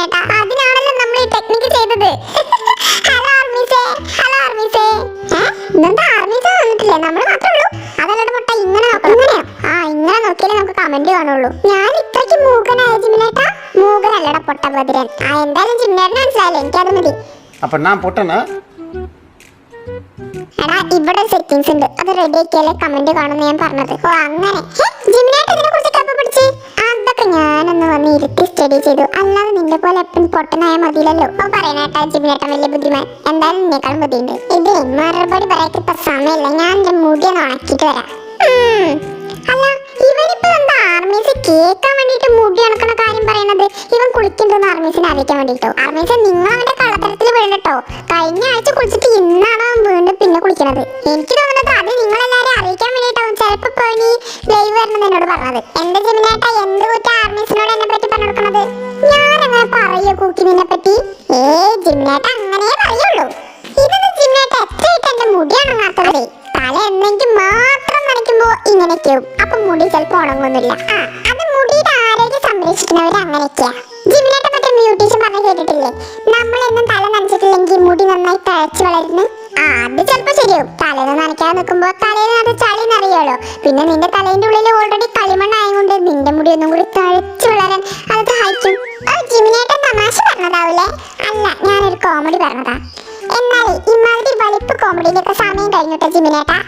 ചേട്ടാ അതിനാണല്ലോ നമ്മൾ ഈ ടെക്നിക്ക് ചെയ്തത്. ഹലോ ആർമീസേ ഹലോ ആർമീസേ ഇന്നെന്താ ആർമീസേ വന്നിട്ടില്ലേ? നമ്മൾ മാത്രമേ ഉള്ളൂ? മുട്ട ഇങ്ങനെ നോക്കണം. ആ ഇങ്ങനെ നോക്കിയാലേ നമുക്ക് കമന്റ് കാണുള്ളൂ. ഞാൻ ഇത്രയ്ക്ക് മൂകനായ ജിമിനേട്ടാ മൂകനല്ലടാ പൊട്ട ബദിരൻ ആ എന്തായാലും ജിമിനേട്ടന് മനസ്സിലായില്ലേ? എനിക്കത് മതി. അപ്പൊ ഞാൻ പൊട്ടനാ ഇവിടെ സെറ്റിംഗ്സ് ഉണ്ട്. അത് റെഡി കമന്റ് കാണുമെന്ന് ഞാൻ പറഞ്ഞത്. ഓ അങ്ങനെ. ജിമിനേട്ട ഇതിനെ കുറിച്ച് കപ്പ പിടിച്ച് അതൊക്കെ ഞാനൊന്ന് ഇരുത്തി സ്റ്റഡി ചെയ്തു. അല്ലാതെ നിന്റെ പോലെ എപ്പോഴും പൊട്ടനായ മതിയില്ലല്ലോ. ഓ പറയണേട്ടാ ജിമിനേട്ടൻ വലിയ ബുദ്ധിമാൻ. എന്തായാലും നിന്നേക്കാളും ബുദ്ധിയുണ്ട്. ഇതേ മറുപടി പറയാത്ത ഇപ്പൊ സമയമില്ല. ഞാൻ എന്റെ മുടി ഒന്ന് ഉണക്കിട്ട് വരാം. അല്ല ഇവനിപ്പോ എന്താ ആർമീസ് കേൾക്കാൻ വേണ്ടിട്ട് മുടി ഉണക്കണ കാര്യം പറയുന്നത് ഇവൻ കുളിക്കുന്നുണ്ടെന്ന് ആർമീസിനെ അറിയിക്കാൻ വേണ്ടിട്ടോ ആർമീസ് നിങ്ങൾ അവന്റെ കള്ളത്തരത്തിൽ വീണട്ടോ കഴിഞ്ഞ ആഴ്ച കുളിച്ചിട്ട് ഇന്നാണ് അവൻ വീണ്ടും പിന്നെ കുളിക്കണത്? എനിക്ക് തോന്നുന്നത് അത് നിങ്ങളെല്ലാരും അറിയിക്കാൻ വേണ്ടിട്ടാവും ചിലപ്പോ പോയി ലൈവ് വരണം എന്നോട് പറഞ്ഞത്. എന്റെ ജിമിനേട്ടാ എന്ത് പറയോ പറ്റി ഏ ജിന്നേട്ട അങ്ങനെ പറയുള്ളൂ. ഇതൊന്നും ജിന്നേട്ട എത്ര എന്റെ മുടി ഉണങ്ങാത്തതേ? തല എന്നെങ്കിൽ മാത്രം നനയ്ക്കുമ്പോ ഇങ്ങനെയൊക്കെയാവും അപ്പൊ മുടി ചിലപ്പോ ഉണങ്ങുന്നില്ല. ആ അത് മുടിയുടെ ആരോഗ്യം സംരക്ഷിക്കുന്നവര് അങ്ങനെയൊക്കെയാ. ജിന്നേട്ട മറ്റേ ബ്യൂട്ടീഷ്യൻ പറഞ്ഞ കേട്ടിട്ടില്ലേ? നമ്മൾ നമ്മളെന്നും തല നനച്ചിട്ടില്ലെങ്കിൽ മുടി നന്നായി തഴച്ചു വളരുന്നു. ആ അത് ചിലപ്പോ ശരിയാവും. തലേന്ന് നനയ്ക്കാതെ നിൽക്കുമ്പോ തലേന്ന് അത് ചളി പിന്നെ നിന്റെ തലേന്റെ ഉള്ളിൽ ഓൾറെഡി കളിമണ്ണായതുകൊണ്ട് നിന്റെ മുടി ഒന്നും കൂടി തഴച്ചു അല്ല ഞാനൊരു കോമഡി പറഞ്ഞതാ. എന്നാൽ ഇമാതിരി വലിപ്പ് കോമഡിയിലൊക്കെ സമയം കഴിഞ്ഞിട്ട് ജിമിനേട്ടാ?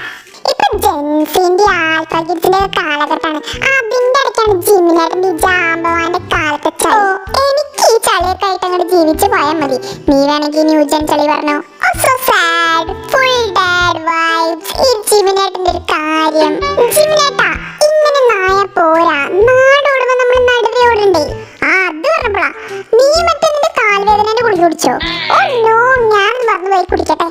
ഇപ്പൊ ജെൻസിന്റെ ആൽഫ കിഡ്സിന്റെ കാലഘട്ടമാണ്. അതിന്റെ ഇടയ്ക്കാണ് ജിമിനേട്ടന്റെ ജാമ്പവാന്റെ കാലത്തെ ചളി. എനിക്ക് ഈ ചളിയൊക്കെ ആയിട്ട് അങ്ങോട്ട് ജീവിച്ചു പോയാൽ മതി. നീ വേണമെങ്കിൽ ന്യൂജൻ ചളി പറഞ്ഞോ? So sad full dad vibes ഈ ജിമിനേട്ടന്റെ ഒരു കാര്യം. ജിമിനേട്ടാ കുടിച്ചോ ഓ നോ ഞാൻ വന്ന് പോയി കുടിക്കട്ടെ.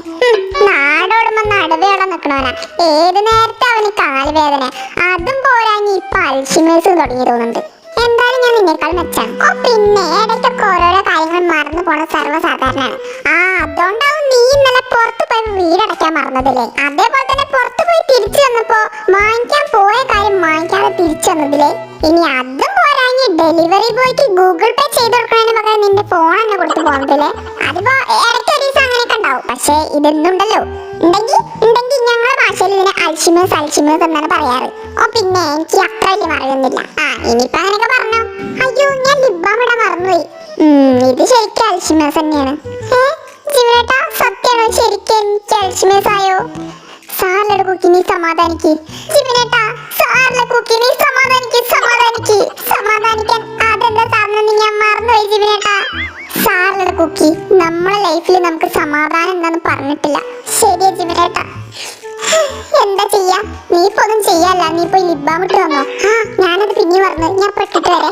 നാടോടുമ്പോ നടുവേളം നിക്കണവനാ. ഏത് നേരത്തെ അവന് കാൽവേദന? അതും പോരാഞ്ഞ് ഇപ്പൊ അൽഷിമേഴ്സ് തുടങ്ങി തോന്നുന്നുണ്ട്. എന്തായാലും ഞാൻ നിന്നേക്കാൾ മെച്ചാണ് ഓ പിന്നെ ഇടയ്ക്കൊക്കെ ഓരോരോ കാര്യങ്ങൾ മറന്നു പോണ സർവസാധാരണയാണ്. ആ അതുകൊണ്ടാവും നീ ഇന്നലെ പുറത്ത് പോയി വീടടയ്ക്കാൻ മറന്നതില്ലേ? അതേപോലെ തന്നെ പുറത്ത് പോയി തിരിച്ചു വന്നപ്പോ വാങ്ങിക്കാൻ പോയ കാര്യം വാങ്ങിക്കാതെ തിരിച്ചു വന്നതില്ലേ? ഇനി അതും ഡെലിവറി ബോയ്ക്ക് ഗൂഗിൾ പേ ചെയ്ത് കൊടുക്കുന്നതിന് പകരം നിന്റെ ഫോൺ തന്നെ കൊടുത്തു പോകുന്നതില്ലേ അതിപ്പോ ഇടയ്ക്ക് ഒരു ദിവസം അങ്ങനെയൊക്കെ ഉണ്ടാവും. പക്ഷേ ഇതെന്നുണ്ടല്ലോ. ഉണ്ടെങ്കിൽ ഉണ്ടെങ്കിൽ ഞങ്ങളുടെ ഭാഷയിൽ ഇതിനെ അൽഷിമേഴ്സ് അൽഷിമേഴ്സ് എന്നാണ് പറയാറ്. ഓ പിന്നെ എനിക്ക് അത്ര വലിയ അറിയുന്നില്ല ആ ഇനിയിപ്പോ അങ്ങനെയൊക്കെ പറഞ്ഞോ. അയ്യോ ഞാൻ ലിബാം ഇവിടെ മറന്നുപോയി. ഇത് ശരിക്കും അൽഷിമേഴ്സ് തന്നെയാണ്. ഏ ജിവേട്ടാ സത്യമാണോ? ശരിക്കും എനിക്ക് അൽഷിമേഴ്സ് ആയോ? സാറിന്റെ കുക്കിനി സമാധാനിക്ക്. ജിമിനേട്ടാ സാറിലെ കുക്കിനി സമാധാനിക്ക്. നമ്മളെ ലൈഫിൽ നമുക്ക് സമാധാനം എന്താന്ന് പറഞ്ഞിട്ടില്ല. ശരിയാ ജിമിനേട്ടാ എന്താ ചെയ്യാ? നീ ഇപ്പൊ ഒന്നും ചെയ്യാല്ല. നീ പോയി ലിബാമിട്ട് വന്നോ. ആ ഞാനത് പിന്നെ പറഞ്ഞു ഞാൻ പെട്ടിട്ട് വരെ.